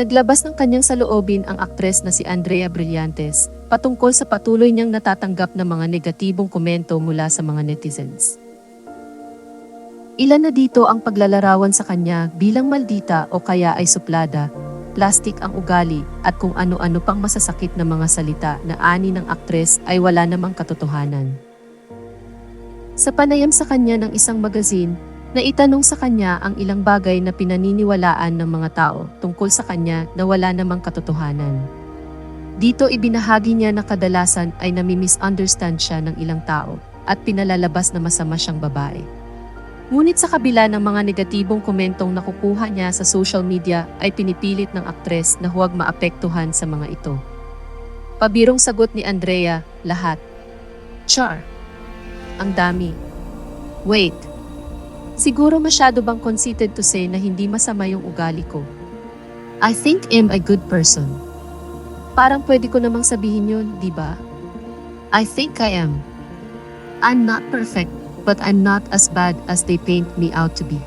Naglabas ng kanyang saloobin ang aktres na si Andrea Brillantes patungkol sa patuloy niyang natatanggap na mga negatibong komento mula sa mga netizens. Ilan na dito ang paglalarawan sa kanya bilang maldita o kaya ay suplada, plastik ang ugali at kung ano-ano pang masasakit na mga salita na ani ng aktres ay wala namang katotohanan. Sa panayam sa kanya ng isang magazine, na itanong sa kanya ang ilang bagay na pinaniniwalaan ng mga tao tungkol sa kanya na wala namang katotohanan. Dito ibinahagi niya na kadalasan ay nami-misunderstand siya ng ilang tao at pinalalabas na masama siyang babae. Ngunit sa kabila ng mga negatibong komentong nakukuha niya sa social media ay pinipilit ng aktres na huwag maapektuhan sa mga ito. Pabirong sagot ni Andrea, lahat. Char. Ang dami. Wait. Siguro masyado bang conceited to say na hindi masama yung ugali ko? I think I'm a good person. Parang pwede ko namang sabihin yun, di ba? I think I am. I'm not perfect, but I'm not as bad as they paint me out to be.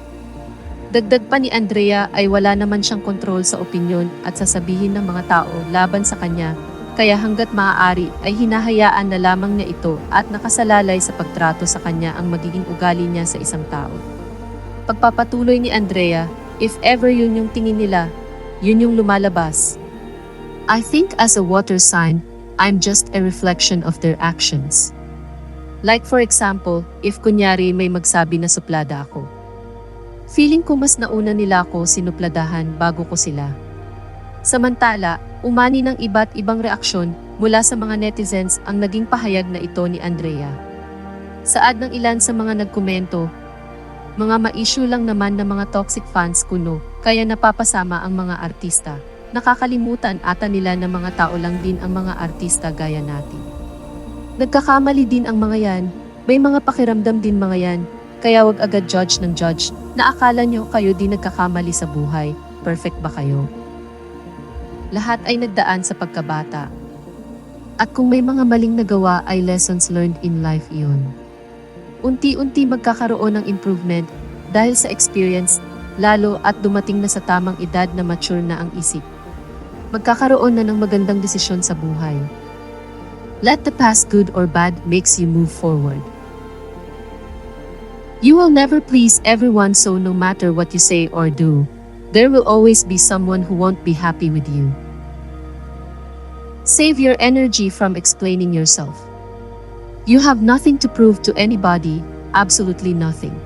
Dagdag pa ni Andrea ay wala naman siyang kontrol sa opinyon at sasabihin ng mga tao laban sa kanya, kaya hanggat maaari ay hinahayaan na lamang niya ito at nakasalalay sa pagtrato sa kanya ang magiging ugali niya sa isang tao. Pagpapatuloy ni Andrea, if ever yun yung tingin nila, yun yung lumalabas. I think as a water sign, I'm just a reflection of their actions. Like for example, if kunyari may magsabi na suplada ako. Feeling ko mas nauna nila ako sinupladahan bago ko sila. Samantala, umani ng iba't ibang reaksyon mula sa mga netizens ang naging pahayag na ito ni Andrea. Saad ng ilan sa mga nagkomento, mga ma-issue lang naman ng mga toxic fans kuno, kaya napapasama ang mga artista. Nakakalimutan ata nila na mga tao lang din ang mga artista gaya natin. Nagkakamali din ang mga yan, may mga pakiramdam din mga yan, kaya wag agad judge ng judge na akala nyo kayo din nagkakamali sa buhay, perfect ba kayo? Lahat ay nagdaan sa pagkabata. At kung may mga maling nagawa ay lessons learned in life iyon unti-unti magkakaroon ng improvement dahil sa experience, lalo at dumating na sa tamang edad na mature na ang isip. Magkakaroon na ng magandang desisyon sa buhay. Let the past good or bad makes you move forward. You will never please everyone so no matter what you say or do, there will always be someone who won't be happy with you. Save your energy from explaining yourself. You have nothing to prove to anybody, absolutely nothing.